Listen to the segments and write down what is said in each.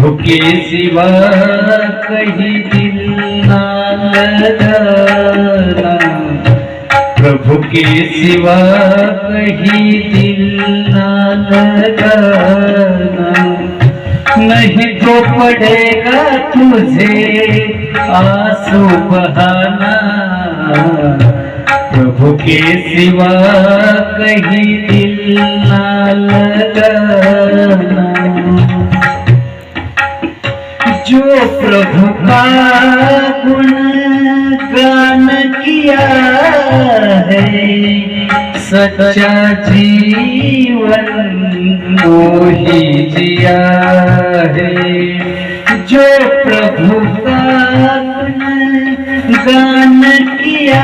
के सिवा कहीं दिल प्रभु के सिवा कहीं दिल ना नहीं तो पड़ेगा तुझे, आँसू बहाना। प्रभु के सिवा कहीं दिल ना लगाना जो प्रभु गान किया है, सच्चा जीवन वो ही जिया है। जो प्रभु गान किया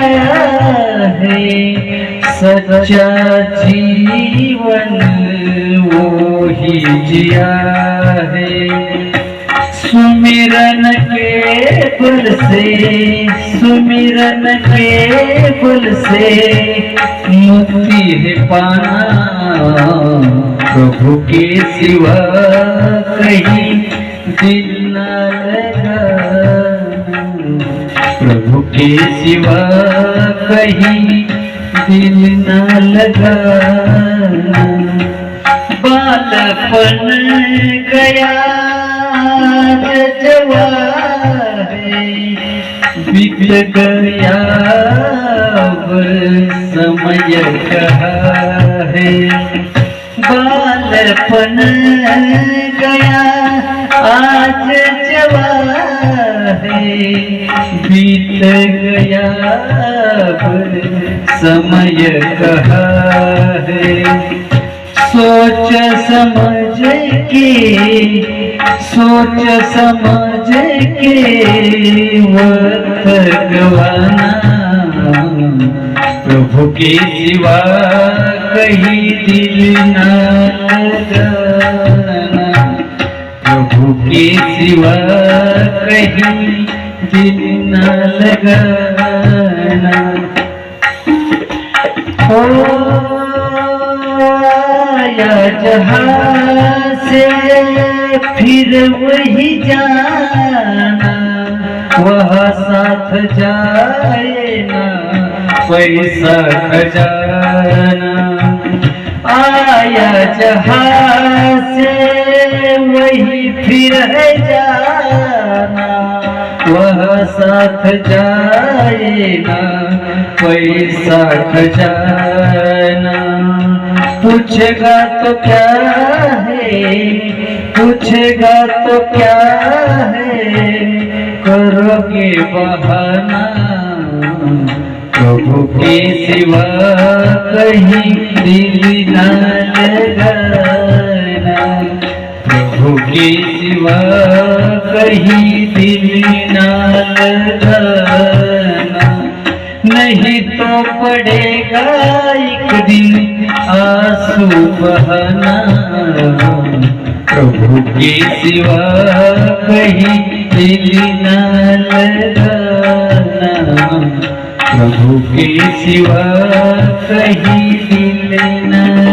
है, सच्चा जीवन वो ही जिया है। सुमिरन के बल से, सुमिरन के बल से। मुक्ति है पाना, प्रभु के सिवा कहीं दिल न लगाना प्रभु के सिवा कहीं दिल न लगाना बालपन गया। बीत गया समय कहा है। बालपन गया, आज जवारे बीत गया समय कहा है। सोच समझ के सोच समझ के वक्त गवाना। प्रभु के सिवा कहीं दिल न प्रभु के सिवा कहीं दिल न लगाना। आया जहाँ से फिर वही जाना वह साथ जाए ना पैसा खजाना आया जहाँ से वही फिर जाना वह साथ जाए ना। पैसा खजाना पूछेगा तो क्या है? पूछेगा तो क्या है? करोगे बहाना? प्रभु के सिवा कहीं दिल न लगाना। प्रभु के सिवा कहीं दिल न लगाना। नहीं तो पड़ेगा एक दिन बहाना प्रभु के सिवा कहीं दिल न प्रभु के सिवा कहीं दिल न